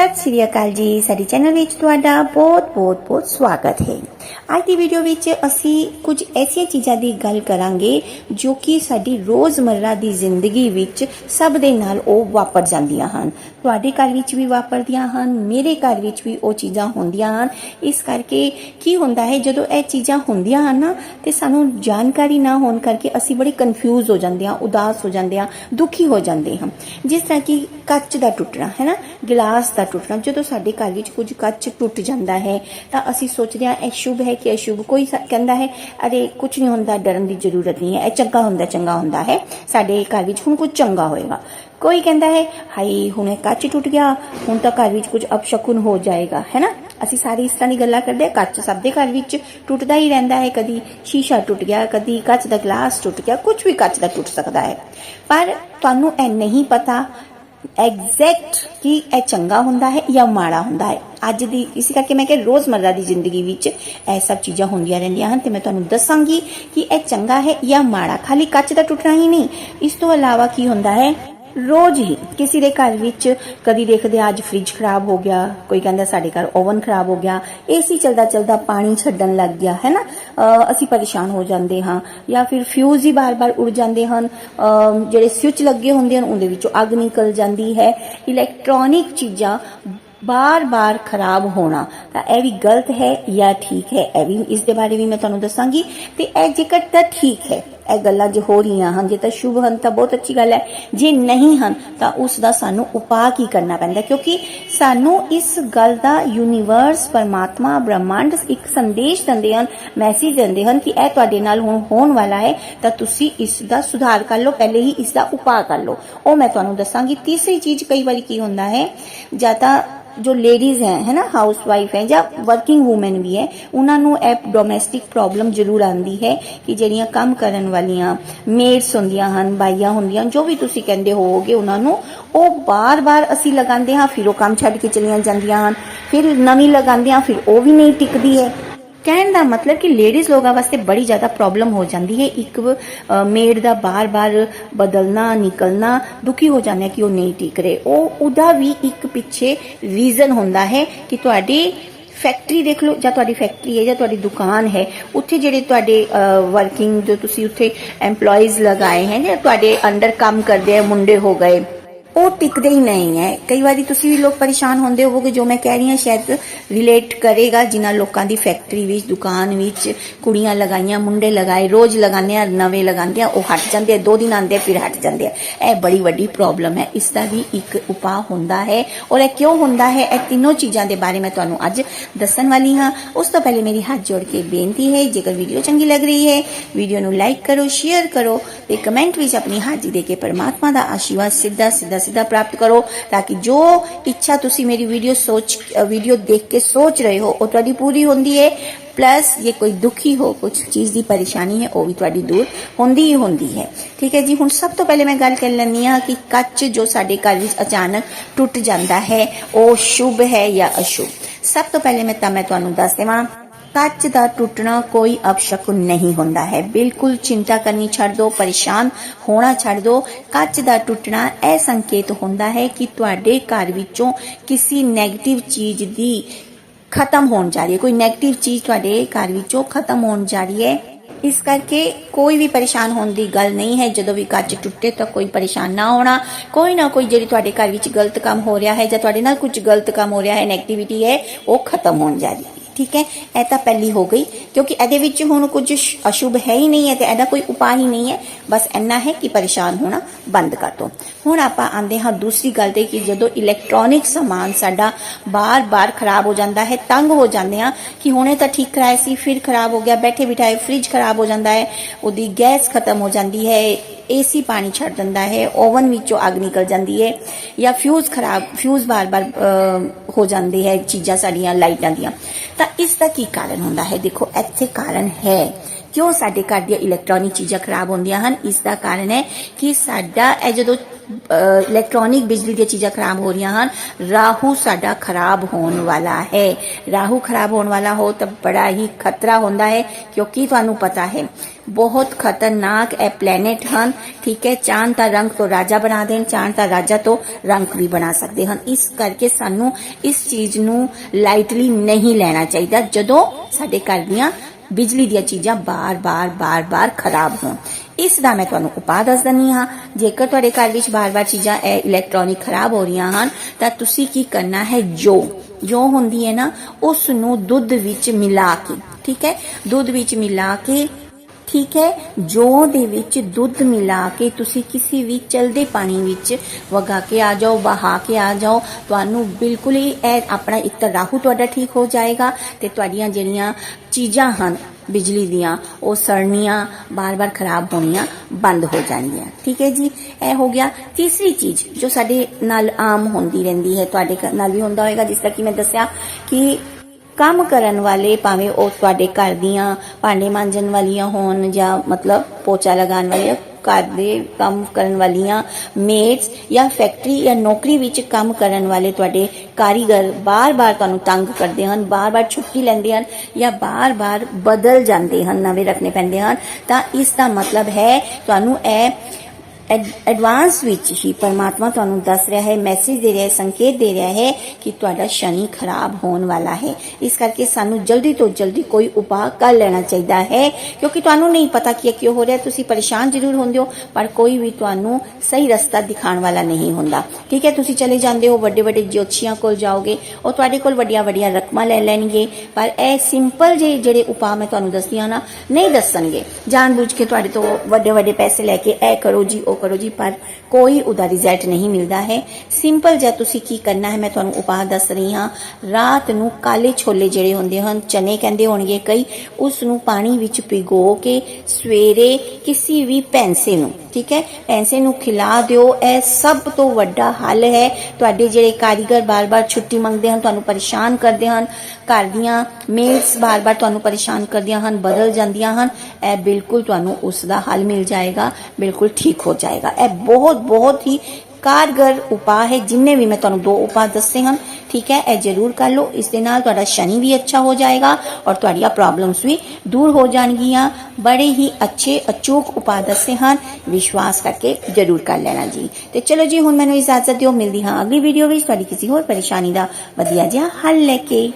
ਸਤਿ ਸ੍ਰੀ ਅਕਾਲ ਜੀ। ਸਾਡੇ ਚੈਨਲ ਵਿੱਚ ਤੁਹਾਡਾ ਬਹੁਤ ਬਹੁਤ ਬਹੁਤ ਸਵਾਗਤ ਹੈ। ਅੱਜ ਦੀ ਵੀਡੀਓ ਵਿੱਚ ਅਸੀਂ ਕੁਝ ਐਸੀਆਂ ਚੀਜ਼ਾਂ ਦੀ ਗੱਲ ਕਰਾਂਗੇ ਜੋ ਕਿ ਸਾਡੀ ਰੋਜ਼ਮਰਰਾ ਦੀ ਜ਼ਿੰਦਗੀ ਵਿੱਚ ਸਭ ਦੇ ਨਾਲ ਉਹ ਵਾਪਰ ਜਾਂਦੀਆਂ ਹਨ। ਤੁਹਾਡੇ ਘਰ ਵਿੱਚ ਵੀ ਵਾਪਰਦੀਆਂ ਹਨ, ਮੇਰੇ ਘਰ ਵਿੱਚ ਵੀ ਉਹ ਚੀਜ਼ਾਂ ਹੁੰਦੀਆਂ ਹਨ। ਇਸ ਕਰਕੇ ਕੀ ਹੁੰਦਾ ਹੈ, ਜਦੋਂ ਇਹ ਚੀਜ਼ਾਂ ਹੁੰਦੀਆਂ ਹਨ ਨਾ, ਤੇ ਸਾਨੂੰ ਜਾਣਕਾਰੀ ਨਾ ਹੋਣ ਕਰਕੇ ਅਸੀਂ ਬੜੇ ਕਨਫਿਊਜ਼ ਹੋ ਜਾਂਦੇ ਹਾਂ, ਉਦਾਸ ਹੋ ਜਾਂਦੇ ਹਾਂ, ਦੁਖੀ ਹੋ ਜਾਂਦੇ ਹਾਂ। ਜਿਸ ਤਰ੍ਹਾਂ ਕਿ ਕੱਚ ਦਾ ਟੁੱਟਣਾ, ਹੈ ਨਾ? ਗਿਲਾਸ ਦਾ ਟੁੱਟਣਾ ਜਦੋਂ ਸਾਡੇ ਘਰ ਵਿੱਚ ਕੁਝ ਕੱਚ ਟੁੱਟ ਜਾਂਦਾ ਹੈ, ਤਾਂ ਅਸੀਂ ਸੋਚਦੇ ਹਾਂ, ਇਹ ਸ਼ੁਭ ਹੈ ਕਿ ਅਸ਼ੁਭ ਕੋਈ ਕਹਿੰਦਾ ਹੈ, ਅਰੇ ਕੁਝ ਨਹੀਂ ਹੁੰਦਾ, ਡਰਨ ਦੀ ਜ਼ਰੂਰਤ ਨਹੀਂ ਹੈ, ਇਹ ਚੰਗਾ ਹੁੰਦਾ ਚੰਗਾ ਹੁੰਦਾ ਹੈ। ਸਾਡੇ ਘਰ ਵਿੱਚ ਹੁਣ ਕੁਝ ਚੰਗਾ ਹੋਏਗਾ। ਕੋਈ ਕਹਿੰਦਾ ਹੈ ਹਾਈ ਹੁਣ ਇਹ ਕੱਚ ਟੁੱਟ ਗਿਆ, ਹੁਣ ਤਾਂ ਘਰ ਵਿੱਚ ਕੁਝ ਅਪਸ਼ਕੁਨ ਹੋ ਜਾਏਗਾ, ਹੈ ਅਸੀਂ ਸਾਰੇ ਇਸ ਤਰ੍ਹਾਂ ਦੀ ਗੱਲਾਂ ਕਰਦੇ ਹਾਂ, ਕੱਚ ਸਭ ਦੇ ਘਰ ਵਿੱਚ ਟੁੱਟਦਾ ਹੀ ਰਹਿੰਦਾ ਹੈ। ਕਦੀ ਸ਼ੀਸ਼ਾ ਟੁੱਟ ਗਿਆ, ਕਦੀ ਕੱਚ ਦਾ ਗਲਾਸ ਟੁੱਟ ਗਿਆ, ਕੁਝ ਵੀ ਕੱਚ ਦਾ ਟੁੱਟ ਸਕਦਾ ਹੈ। ਪਰ ਤੁਹਾਨੂੰ ਇਹ ਨਹੀਂ ਪਤਾ ਐਗਜ਼ੈਕਟ ਕਿ ਇਹ ਚੰਗਾ ਹੁੰਦਾ ਹੈ ਜਾਂ ਮਾੜਾ ਹੁੰਦਾ ਹੈ? ਅੱਜ ਦੀ, ਇਸ ਕਰਕੇ ਮੈਂ ਕਿ ਰੋਜ਼ਮਰਰਾ ਦੀ ਜ਼ਿੰਦਗੀ ਵਿੱਚ ਇਹ ਸਭ ਚੀਜ਼ਾਂ ਹੁੰਦੀਆਂ ਰਹਿੰਦੀਆਂ ਹਨ ਤੇ ਮੈਂ ਤੁਹਾਨੂੰ ਦੱਸਾਂਗੀ ਕਿ ਇਹ ਚੰਗਾ ਹੈ ਜਾਂ ਮਾੜਾ। ਖਾਲੀ ਕੱਚ ਦਾ ਟੁੱਟਣਾ ਹੀ ਨਹੀਂ। ਇਸ ਤੋਂ ਇਲਾਵਾ ਕੀ ਹੁੰਦਾ ਹੈ? ਰੋਜ਼ ਹੀ ਕਿਸੇ ਦੇ ਘਰ ਵਿੱਚ ਕਦੀ ਦੇਖਦੇ ਆ, ਅੱਜ ਫ੍ਰਿਜ ਖਰਾਬ ਹੋ ਗਿਆ, ਕੋਈ ਕਹਿੰਦਾ ਸਾਡੇ ਘਰ ਓਵਨ ਖਰਾਬ ਹੋ ਗਿਆ ਏਸੀ ਚਲਦਾ ਚਲਦਾ ਪਾਣੀ ਛੱਡਣ ਲੱਗ ਗਿਆ, ਹੈ ਨਾ? ਅਸੀਂ ਪਰੇਸ਼ਾਨ ਹੋ ਜਾਂਦੇ ਹਾਂ ਜਾਂ ਫਿਰ ਫਿਊਜ਼ ਹੀ ਬਾਰ-ਬਾਰ ਉੜ ਜਾਂਦੇ ਹਨ ਜਿਹੜੇ ਸਵਿਚ ਲੱਗੇ ਹੁੰਦੇ ਹਨ, ਉਹਦੇ ਵਿੱਚੋਂ ਅੱਗ ਨਿਕਲ ਜਾਂਦੀ ਹੈ। ਇਲੈਕਟ੍ਰੋਨਿਕ ਚੀਜ਼ਾਂ ਬਾਰ-ਬਾਰ ਖਰਾਬ ਹੋਣਾ, ਤਾਂ ਇਹ ਵੀ ਗਲਤ ਹੈ ਜਾਂ ਠੀਕ ਹੈ? ਇਹ ਵੀ ਇਸ ਦੇ ਬਾਰੇ ਵੀ ਮੈਂ ਤੁਹਾਨੂੰ ਦੱਸਾਂਗੀ। ਤੇ ਇਹ ਜੇਕਰ ਤਾਂ ਠੀਕ ਹੈ ਇਹ ਗੱਲਾਂ ਜੇ ਹੋ ਰਹੀਆਂ ਹਨ, ਜੇ ਤਾਂ ਸ਼ੁਭ ਹਨ ਤਾਂ ਬਹੁਤ ਅੱਛੀ ਗੱਲ ਹੈ, ਜੇ ਨਹੀਂ ਹਨ ਤਾਂ ਉਸ ਦਾ ਸਾਨੂੰ ਉਪਾਅ ਕੀ ਕਰਨਾ ਪੈਂਦਾ? ਕਿਉਂਕਿ ਸਾਨੂੰ ਇਸ ਗੱਲ ਦਾ ਯੂਨੀਵਰਸ ਪਰਮਾਤਮਾ, ਬ੍ਰਹਮੰਡ ਇੱਕ ਸੰਦੇਸ਼ ਦਿੰਦੇ ਹਨ ਮੈਸੇਜ ਦਿੰਦੇ ਹਨ ਕਿ ਇਹ ਤੁਹਾਡੇ ਨਾਲ ਹੁਣ ਹੋਣ ਵਾਲਾ ਹੈ, ਤਾਂ ਤੁਸੀਂ ਇਸ ਦਾ ਸੁਧਾਰ ਕਰ ਲਓ, ਪਹਿਲੇ ਹੀ ਇਸ ਦਾ ਉਪਾਅ ਕਰ ਲਓ। ਉਹ ਮੈਂ ਤੁਹਾਨੂੰ ਦੱਸਾਂਗੀ, ਤੀਸਰੀ ਚੀਜ਼ ਕਈ ਵਾਰੀ ਕੀ ਹੁੰਦਾ ਹੈ, ਜਾਂ ਤਾਂ ਜੋ ਲੇਡੀਜ਼ ਹੈ ਹੈ ਨਾ ਹਾਊਸ ਵਾਈਫ ਹੈ, ਜਾਂ ਵਰਕਿੰਗ ਔਮਨ ਵੀ ਹੈ, ਉਹਨਾਂ ਨੂੰ ਇਹ ਡੋਮੈਸਟਿਕ ਪ੍ਰੋਬਲਮ ਜ਼ਰੂਰ ਆਉਂਦੀ ਹੈ ਕਿ ਜਿਹੜੀਆਂ ਕੰਮ ਕਰਨ ਵਾਲੀਆਂ ਮੇਡਸ ਹੁੰਦੀਆਂ ਹਨ, ਬਾਈਆਂ ਹੁੰਦੀਆਂ, ਜੋ ਵੀ ਤੁਸੀਂ ਕਹਿੰਦੇ ਹੋਵੋਗੇ ਉਹਨਾਂ ਨੂੰ, ਉਹ ਬਾਰ-ਬਾਰ ਅਸੀਂ ਲਗਾਉਂਦੇ ਹਾਂ, ਫਿਰ ਉਹ ਕੰਮ ਛੱਡ ਕੇ ਚਲੀਆਂ ਜਾਂਦੀਆਂ ਹਨ, ਫਿਰ ਨਵੀਂ ਲਗਾਉਂਦੇ ਹਾਂ, ਫਿਰ ਉਹ ਵੀ ਨਹੀਂ ਟਿਕਦੀ ਹੈ। ਕਹਿਣ ਦਾ ਮਤਲਬ ਕਿ ਲੇਡੀਜ਼ ਲੋਕਾਂ ਵਾਸਤੇ ਬੜੀ ਜ਼ਿਆਦਾ ਪ੍ਰੋਬਲਮ ਹੋ ਜਾਂਦੀ ਹੈ, ਇੱਕ ਮੇਡ ਦਾ ਬਾਰ-ਬਾਰ ਬਦਲਣਾ, ਨਿਕਲਣਾ, ਦੁਖੀ ਹੋ ਜਾਂਦੇ ਆ ਕਿ ਉਹ ਨਹੀਂ ਟਿਕ ਰਹੇ। ਉਹ, ਉਹਦਾ ਵੀ ਇੱਕ ਪਿੱਛੇ ਰੀਜ਼ਨ ਹੁੰਦਾ ਹੈ ਕਿ ਤੁਹਾਡੀ ਫੈਕਟਰੀ ਦੇਖ ਲਓ, ਜਾਂ ਤੁਹਾਡੀ ਫੈਕਟਰੀ ਹੈ, ਜਾਂ ਤੁਹਾਡੀ ਦੁਕਾਨ ਹੈ, ਉੱਥੇ ਜਿਹੜੇ ਤੁਹਾਡੇ ਵਰਕਿੰਗ ਜੋ ਤੁਸੀਂ ਉੱਥੇ EMPLOYEES ਲਗਾਏ ਹੈ, ਜਾਂ ਤੁਹਾਡੇ ਅੰਡਰ ਕੰਮ ਕਰਦੇ ਆ, ਮੁੰਡੇ ਹੋ ਗਏ ਉਹ ਟਿਕਦੇ ਹੀ ਨਹੀਂ ਹੈ। ਕਈ ਵਾਰੀ ਤੁਸੀਂ ਵੀ ਲੋਕ ਪਰੇਸ਼ਾਨ ਹੁੰਦੇ ਹੋਵੋਗੇ, ਜੋ ਮੈਂ ਕਹਿ ਰਹੀ ਹਾਂ, ਸ਼ਾਇਦ ਰਿਲੇਟ ਕਰੇਗਾ, ਜਿਨ੍ਹਾਂ ਲੋਕਾਂ ਦੀ ਫੈਕਟਰੀ ਵਿੱਚ, ਦੁਕਾਨ ਵਿੱਚ ਕੁੜੀਆਂ ਲਗਾਈਆਂ, ਮੁੰਡੇ ਲਗਾਏ, ਰੋਜ਼ ਲਗਾਉਂਦੇ ਆ, ਨਵੇਂ ਲਗਾਉਂਦੇ ਆ, ਉਹ ਹਟ ਜਾਂਦੇ ਆ, ਦੋ ਦਿਨ ਆਉਂਦੇ ਆ, ਫਿਰ ਹਟ ਜਾਂਦੇ ਆ। ਇਹ ਬੜੀ ਵੱਡੀ ਪ੍ਰੋਬਲਮ ਹੈ। ਇਸ ਦਾ ਵੀ ਇੱਕ ਉਪਾਅ ਹੁੰਦਾ ਹੈ। ਔਰ ਇਹ ਕਿਉਂ ਹੁੰਦਾ ਹੈ? ਇਹ ਤਿੰਨੋਂ ਚੀਜ਼ਾਂ ਦੇ ਬਾਰੇ ਮੈਂ ਤੁਹਾਨੂੰ ਅੱਜ ਦੱਸਣ ਵਾਲੀ ਹਾਂ। ਉਸ ਤੋਂ ਪਹਿਲੇ ਮੇਰੀ ਹੱਥ ਜੋੜ ਕੇ ਬੇਨਤੀ ਹੈ, ਜੇਕਰ ਵੀਡੀਓ ਚੰਗੀ ਲੱਗ ਰਹੀ ਹੈ ਵੀਡੀਓ ਨੂੰ ਲਾਈਕ ਕਰੋ ਸ਼ੇਅਰ ਕਰੋ ਤੇ ਕਮੈਂਟ ਵਿੱਚ ਆਪਣੀ ਹਾਜ਼ਰੀ ਦੇ ਕੇ ਪਰਮਾਤਮਾ ਦਾ ਆਸ਼ੀਰਵਾਦ ਸਿੱਧਾ ਸਿੱਧਾ ਸਿੱਧਾ ਪ੍ਰਾਪਤ ਕਰੋ ਤਾਂ ਕਿ ਜੋ ਇੱਛਾ ਤੁਸੀਂ ਮੇਰੀ ਵੀਡੀਓ ਸੋਚ ਵੀਡੀਓ ਦੇਖ ਕੇ ਸੋਚ ਰਹੇ ਹੋ, ਉਹ ਤੁਹਾਡੀ ਪੂਰੀ ਹੁੰਦੀ ਹੈ ਪਲੱਸ ਜੇ ਕੋਈ ਦੁਖੀ ਹੋ ਕੁਝ ਚੀਜ਼ ਦੀ ਪਰੇਸ਼ਾਨੀ ਹੈ, ਉਹ ਵੀ ਤੁਹਾਡੀ ਦੂਰ ਹੁੰਦੀ ਹੀ ਹੁੰਦੀ ਹੈ। ਠੀਕ ਹੈ ਜੀ, ਹੁਣ ਸਭ ਤੋਂ ਪਹਿਲੇ ਮੈਂ ਗੱਲ ਕਰ ਲੈਂਦੀ ਹਾਂ ਕਿ ਕੱਚ ਜੋ ਸਾਡੇ ਘਰ ਵਿੱਚ ਅਚਾਨਕ ਟੁੱਟ ਜਾਂਦਾ ਹੈ, ਉਹ ਸ਼ੁਭ ਹੈ ਜਾਂ ਅਸ਼ੁਭ? ਸਭ ਤੋਂ ਪਹਿਲੇ ਮੈਂ ਤਾਂ, ਮੈਂ ਤੁਹਾਨੂੰ ਦੱਸ ਦੇਵਾਂ ਕੱਚ ਦਾ ਟੁੱਟਣਾ ਕੋਈ ਅਪਸ਼ਕ ਨਹੀਂ ਹੁੰਦਾ ਹੈ। ਬਿਲਕੁਲ ਚਿੰਤਾ ਕਰਨੀ ਛੱਡ ਦਿਓ ਪਰੇਸ਼ਾਨ ਹੋਣਾ ਛੱਡ ਦਿਓ ਕੱਚ ਦਾ ਟੁੱਟਣਾ ਇਹ ਸੰਕੇਤ ਹੁੰਦਾ ਹੈ ਕਿ ਤੁਹਾਡੇ ਘਰ ਵਿੱਚੋਂ ਕਿਸੇ ਨੈਗੇਟਿਵ ਚੀਜ਼ ਦੀ ਖਤਮ ਹੋਣ ਜਾ ਰਹੀ ਹੈ। ਕੋਈ ਨੈਗੇਟਿਵ ਚੀਜ਼ ਤੁਹਾਡੇ ਘਰ ਵਿੱਚੋਂ ਖਤਮ ਹੋਣ ਜਾ ਰਹੀ ਹੈ। ਇਸ ਕਰਕੇ ਕੋਈ ਵੀ ਪਰੇਸ਼ਾਨ ਹੋਣ ਦੀ ਗੱਲ ਨਹੀਂ ਹੈ। ਜਦੋਂ ਵੀ ਕੱਚ ਟੁੱਟੇ ਤਾਂ ਕੋਈ ਪਰੇਸ਼ਾਨ ਨਾ ਹੋਣਾ। ਕੋਈ ਨਾ ਕੋਈ ਜਿਹੜੀ ਤੁਹਾਡੇ ਘਰ ਵਿੱਚ ਗਲਤ ਕੰਮ ਹੋ ਰਿਹਾ ਹੈ ਜਾਂ ਤੁਹਾਡੇ ਨਾਲ ਕੁਝ ਗਲਤ ਕੰਮ ਹੋ ਰਿਹਾ ਹੈ 네ਗੇਟਿਵਿਟੀ ਹੈ, ਉਹ ਖਤਮ ਹੋਣ ਜਾ ਰਹੀ ਹੈ। ਠੀਕ ਹੈ, ਇਹ ਤਾਂ ਪਹਿਲੀ ਹੋ ਗਈ। ਕਿਉਂਕਿ ਇਹਦੇ ਵਿੱਚ ਹੁਣ ਕੁਝ ਅਸ਼ੁਭ ਹੈ ਹੀ ਨਹੀਂ ਹੈ ਤੇ ਇਹਦਾ ਕੋਈ ਉਪਾਅ ਹੀ ਨਹੀਂ ਹੈ। ਬਸ ਇੰਨਾ ਹੈ ਕਿ ਪਰੇਸ਼ਾਨ ਹੋਣਾ ਬੰਦ ਕਰ ਦੋ। ਹੁਣ ਆਪਾਂ ਆਂਦੇ ਹਾਂ ਦੂਸਰੀ ਗੱਲ ਤੇ ਕਿ ਜਦੋਂ ਇਲੈਕਟ੍ਰੋਨਿਕ ਸਮਾਨ ਸਾਡਾ ਬਾਰ-ਬਾਰ ਖਰਾਬ ਹੋ ਜਾਂਦਾ ਹੈ, ਤੰਗ ਹੋ ਜਾਂਦੇ ਆ ਕਿ ਹੁਣੇ ਤਾਂ ਠੀਕ ਕਰਾਇਆ ਸੀ, ਫਿਰ ਖਰਾਬ ਹੋ ਗਿਆ ਬੈਠੇ ਬਿਠਾਏ ਫ੍ਰਿਜ ਖਰਾਬ ਹੋ ਜਾਂਦਾ ਹੈ, ਉਹਦੀ ਗੈਸ ਖਤਮ ਹੋ ਜਾਂਦੀ ਹੈ ਏਸੀ ਪਾਣੀ ਛੱਡ ਦਿੰਦਾ ਹੈ ਓਵਨ ਵਿੱਚੋਂ ਅੱਗ ਨਿਕਲ ਜਾਂਦੀ ਹੈ ਜਾਂ ਫਿਊਜ਼ ਖਰਾਬ ਫਿਊਜ਼ ਬਾਰ-ਬਾਰ ਅਹ, ਹੋ ਜਾਂਦੇ ਹੈ ਚੀਜ਼ਾਂ ਸਾਡੀਆਂ ਲਾਈਟਾਂ ਦੀਆਂ ਤਾਂ ਇਸ ਦਾ ਕੀ ਕਾਰਨ ਹੁੰਦਾ ਹੈ ਦੇਖੋ ਇੱਥੇ ਕਾਰਨ ਹੈ ਕਿਉਂ ਸਾਡੇ ਘਰ ਦੀਆਂ ਇਲੈਕਟ੍ਰੋਨਿਕ ਚੀਜ਼ਾਂ ਖਰਾਬ ਹੁੰਦੀਆਂ ਹਨ ਇਸ ਦਾ ਕਾਰਨ ਹੈ ਕਿ ਸਾਡਾ ਇਹ ਜਦੋਂ ਇਲੈਕਟ੍ਰੋਨਿਕ ਬਿਜਲੀ ਦੀਆਂ ਚੀਜ਼ਾਂ ਖਰਾਬ ਹੋ ਰਹੀਆਂ ਹਨ ਰਾਹੂ ਸਾਡਾ ਖਰਾਬ ਹੋਣ ਵਾਲਾ ਹੈ ਰਾਹੂ ਖਰਾਬ ਹੋਣ ਵਾਲਾ ਹੋ ਤਾਂ ਬੜਾ ਹੀ ਖਤਰਾ ਹੁੰਦਾ ਹੈ ਕਿਉਂਕਿ ਤੁਹਾਨੂੰ ਪਤਾ ਹੈ ਬਹੁਤ ਖਤਰਨਾਕ ਇਹ ਪਲੈਨਟ ਹਨ ਠੀਕ ਹੈ ਚਾਂਦ ਦਾ ਰੰਗ ਤੋਂ ਰਾਜਾ ਬਣਾ ਦੇਣ ਚਾਂਦ ਦਾ ਰਾਜਾ ਤੋਂ ਰੰਗ ਵੀ ਬਣਾ ਸਕਦੇ ਹਨ ਇਸ ਕਰਕੇ ਸਾਨੂੰ ਇਸ ਚੀਜ਼ ਨੂੰ ਲਾਈਟਲੀ ਨਹੀਂ ਲੈਣਾ ਚਾਹੀਦਾ ਜਦੋਂ ਸਾਡੇ ਘਰ ਦੀਆਂ ਬਿਜਲੀ ਦੀਆਂ ਚੀਜ਼ਾਂ ਬਾਰ-ਬਾਰ ਬਾਰ-ਬਾਰ ਖਰਾਬ ਹੋਣ ਇਸ ਦਾ ਮੈਂ ਤੁਹਾਨੂੰ ਉਪਾਅ ਦੱਸ ਦਿੰਦੀ ਹਾਂ। ਜੇਕਰ ਤੁਹਾਡੇ ਘਰ ਵਿੱਚ ਬਾਰ-ਬਾਰ ਚੀਜ਼ਾਂ, ਇਹ ਇਲੈਕਟ੍ਰੋਨਿਕ ਖਰਾਬ ਹੋ ਰਹੀਆਂ ਹਨ, ਤਾਂ ਤੁਸੀਂ ਕੀ ਕਰਨਾ ਹੈ? ਜੋ। ਜੋ ਹੁੰਦੀ ਹੈ ਨਾ ਉਸ ਨੂੰ ਦੁੱਧ ਵਿੱਚ ਮਿਲਾ ਕੇ, ਠੀਕ ਹੈ? ਦੁੱਧ ਵਿੱਚ ਮਿਲਾ ਕੇ, ਠੀਕ ਹੈ? ਜੋ ਦੇ ਵਿੱਚ ਦੁੱਧ ਮਿਲਾ ਕੇ ਤੁਸੀਂ ਕਿਸੇ ਵੀ ਚਲਦੇ ਪਾਣੀ ਵਿੱਚ ਵਗਾ ਕੇ ਆ ਜਾਓ ਬਹਾ ਕੇ ਆ ਜਾਓ, ਤੁਹਾਨੂੰ ਬਿਲਕੁਲ ਹੀ ਇਹ ਆਪਣਾ ਇੱਕ ਤਾਂ ਰਾਹੂ ਤੁਹਾਡਾ ਠੀਕ ਹੋ ਜਾਏਗਾ ਤੇ ਤੁਹਾਡੀਆਂ ਜਿਹੜੀਆਂ ਚੀਜ਼ਾਂ ਹਨ ਬਿਜਲੀ ਦੀਆਂ ਉਹ ਸੜਨੀਆਂ ਬਾਰ-ਬਾਰ ਖਰਾਬ ਹੋਣੀਆਂ ਬੰਦ ਹੋ ਜਾਣਗੀਆਂ। ਠੀਕ ਹੈ ਜੀ? ਇਹ ਹੋ ਗਿਆ ਤੀਸਰੀ ਚੀਜ਼ ਜੋ ਸਾਡੇ ਨਾਲ ਆਮ ਹੁੰਦੀ ਰਹਿੰਦੀ ਹੈ, ਤੁਹਾਡੇ ਘਰ ਨਾਲ ਵੀ ਹੁੰਦਾ ਹੋਵੇਗਾ ਜਿਸ ਤਰ੍ਹਾਂ ਕਿ ਮੈਂ ਦੱਸਿਆ ਕਿ ਕੰਮ ਕਰਨ ਵਾਲੇ ਭਾਵੇਂ ਉਹ ਤੁਹਾਡੇ ਘਰ ਦੀਆਂ ਭਾਂਡੇ ਮਾਂਜਣ ਵਾਲੀਆਂ ਹੋਣ ਜਾਂ ਮਤਲਬ ਪੋਚਾ ਲਗਾਉਣ ਵਾਲੀਆਂ ਘਰ ਦੇ ਕੰਮ ਕਰਨ ਵਾਲੀਆਂ ਮੇਡਸ ਜਾਂ ਫੈਕਟਰੀ ਜਾਂ ਨੌਕਰੀ ਵਿੱਚ ਕੰਮ ਕਰਨ ਵਾਲੇ ਤੁਹਾਡੇ ਕਾਰੀਗਰ ਬਾਰ-ਬਾਰ ਤੁਹਾਨੂੰ ਤੰਗ ਕਰਦੇ ਹਨ, ਬਾਰ-ਬਾਰ ਛੁੱਟੀ ਲੈਂਦੇ ਹਨ ਜਾਂ ਬਾਰ-ਬਾਰ ਬਦਲ ਜਾਂਦੇ ਹਨ, ਨਵੇਂ ਰੱਖਣੇ ਪੈਂਦੇ ਹਨ। ਤਾਂ ਇਸ ਦਾ ਮਤਲਬ ਹੈ ਤੁਹਾਨੂੰ ਇਹ ਐਡਵਾਂਸ ਵਿੱਚ ਹੀ ਪਰਮਾਤਮਾ ਤੁਹਾਨੂੰ ਦੱਸ ਰਿਹਾ ਹੈ ਮੈਸੇਜ ਦੇ ਰਿਹਾ ਹੈ, ਸੰਕੇਤ ਦੇ ਰਿਹਾ ਹੈ ਕਿ ਤੁਹਾਡਾ ਸ਼ਨੀ ਖਰਾਬ ਹੋਣ ਵਾਲਾ ਹੈ। ਇਸ ਕਰਕੇ ਸਾਨੂੰ ਜਲਦੀ ਤੋਂ ਜਲਦੀ ਕੋਈ ਉਪਾਅ ਕਰ ਲੈਣਾ ਚਾਹੀਦਾ ਹੈ, ਕਿਉਂਕਿ ਤੁਹਾਨੂੰ ਨਹੀਂ ਪਤਾ ਕਿ ਇਹ ਕਿਉਂ ਹੋ ਰਿਹਾ ਤੁਸੀਂ ਪਰੇਸ਼ਾਨ ਜ਼ਰੂਰ ਹੁੰਦੇ ਹੋ, ਪਰ ਕੋਈ ਵੀ ਤੁਹਾਨੂੰ ਸਹੀ ਰਸਤਾ ਦਿਖਾਉਣ ਵਾਲਾ ਨਹੀਂ ਹੁੰਦਾ। ਠੀਕ ਹੈ, ਤੁਸੀਂ ਚਲੇ ਜਾਂਦੇ ਹੋ, ਵੱਡੇ ਵੱਡੇ ਜੋਤਸ਼ੀਆਂ ਕੋਲ ਜਾਓਗੇ, ਉਹ ਤੁਹਾਡੇ ਕੋਲ ਵੱਡੀਆਂ ਵੱਡੀਆਂ ਰਕਮਾਂ ਲੈ ਲੈਣਗੇ, ਪਰ ਇਹ ਸਿੰਪਲ ਜੇ ਜਿਹੜੇ ਉਪਾਅ ਮੈਂ ਤੁਹਾਨੂੰ ਦੱਸਦੀਆਂ ਨਾ, ਨਹੀਂ ਦੱਸਣਗੇ। ਜਾਣ ਜਾਣਬੁੱਝ ਕੇ ਤੁਹਾਡੇ ਤੋਂ ਵੱਡੇ ਵੱਡੇ ਪੈਸੇ ਲੈ ਕੇ ਇਹ ਕਰੋ ਜੀ, ਉਹ ਕਰੋ ਜੀ, ਪਰ ਕੋਈ ਉਹਦਾ ਰਿਜ਼ਲਟ ਨਹੀਂ ਮਿਲਦਾ ਹੈ। ਸਿੰਪਲ ਜਿਹਾ ਤੁਸੀਂ ਕੀ ਕਰਨਾ ਹੈ, ਮੈਂ ਤੁਹਾਨੂੰ ਉਪਾਅ ਦੱਸ ਰਹੀ ਹਾਂ। ਰਾਤ ਨੂੰ ਕਾਲੇ ਛੋਲੇ ਜਿਹੜੇ ਹੁੰਦੇ ਹਨ, ਚਨੇ ਕਹਿੰਦੇ ਹੋਣਗੇ ਕਈ ਉਸ ਨੂੰ ਪਾਣੀ ਵਿੱਚ ਭਿਗੋ ਕੇ ਸਵੇਰੇ ਕਿਸੇ ਵੀ ਪੈਨਸੇ ਨੂੰ ਠੀਕ ਹੈ? ਪੈਸੇ ਨੂੰ ਖਿਲਾ ਦਿਓ। ਇਹ ਸਭ ਤੋਂ ਵੱਡਾ ਹੱਲ ਹੈ। ਤੁਹਾਡੇ ਜਿਹੜੇ ਕਾਰੀਗਰ ਬਾਰ-ਬਾਰ ਛੁੱਟੀ ਮੰਗਦੇ ਹਨ, ਤੁਹਾਨੂੰ ਪਰੇਸ਼ਾਨ ਕਰਦੇ ਹਨ। ਘਰ ਦੀਆਂ ਮੇਲਸ ਬਾਰ-ਬਾਰ ਤੁਹਾਨੂੰ ਪਰੇਸ਼ਾਨ ਕਰਦੀਆਂ ਹਨ, ਬਦਲ ਜਾਂਦੀਆਂ ਹਨ। ਇਹ ਬਿਲਕੁਲ ਤੁਹਾਨੂੰ ਉਸ ਦਾ ਹੱਲ ਮਿਲ ਜਾਏਗਾ। ਬਿਲਕੁਲ ਠੀਕ ਹੋ ਜਾਏਗਾ। ਇਹ ਬਹੁਤ ਬਹੁਤ ਹੀ ਕਾਰਗਰ ਉਪਾਅ ਹੈ, ਜਿੰਨੇ ਵੀ ਮੈਂ ਤੁਹਾਨੂੰ ਦੋ ਉਪਾਅ ਦੱਸੇ ਹਨ, ਠੀਕ ਹੈ, ਇਹ ਜ਼ਰੂਰ ਕਰ ਲਓ। ਇਸ ਦੇ ਨਾਲ ਤੁਹਾਡਾ ਸ਼ਨੀ ਵੀ ਅੱਛਾ ਹੋ ਜਾਏਗਾ ਔਰ ਤੁਹਾਡੀਆਂ ਪ੍ਰੋਬਲਮਸ ਵੀ ਦੂਰ ਹੋ ਜਾਣਗੀਆਂ। ਬੜੇ ਹੀ ਅੱਛੇ, ਅਚੂਕ ਉਪਾਅ ਦੱਸੇ ਹਨ। ਵਿਸ਼ਵਾਸ ਕਰਕੇ ਜ਼ਰੂਰ ਕਰ ਲੈਣਾ ਜੀ। ਤੇ ਚਲੋ ਜੀ, ਹੁਣ ਮੈਨੂੰ ਇਜਾਜ਼ਤ ਦਿਓ। ਮਿਲਦੀ ਹਾਂ ਅਗਲੀ ਵੀਡੀਓ ਵਿੱਚ। ਤੁਹਾਡੀ ਕਿਸੇ ਹੋਰ ਪਰੇਸ਼ਾਨੀ ਦਾ ਵਧੀਆ ਜਿਹਾ ਹੱਲ ਲੈ ਕੇ।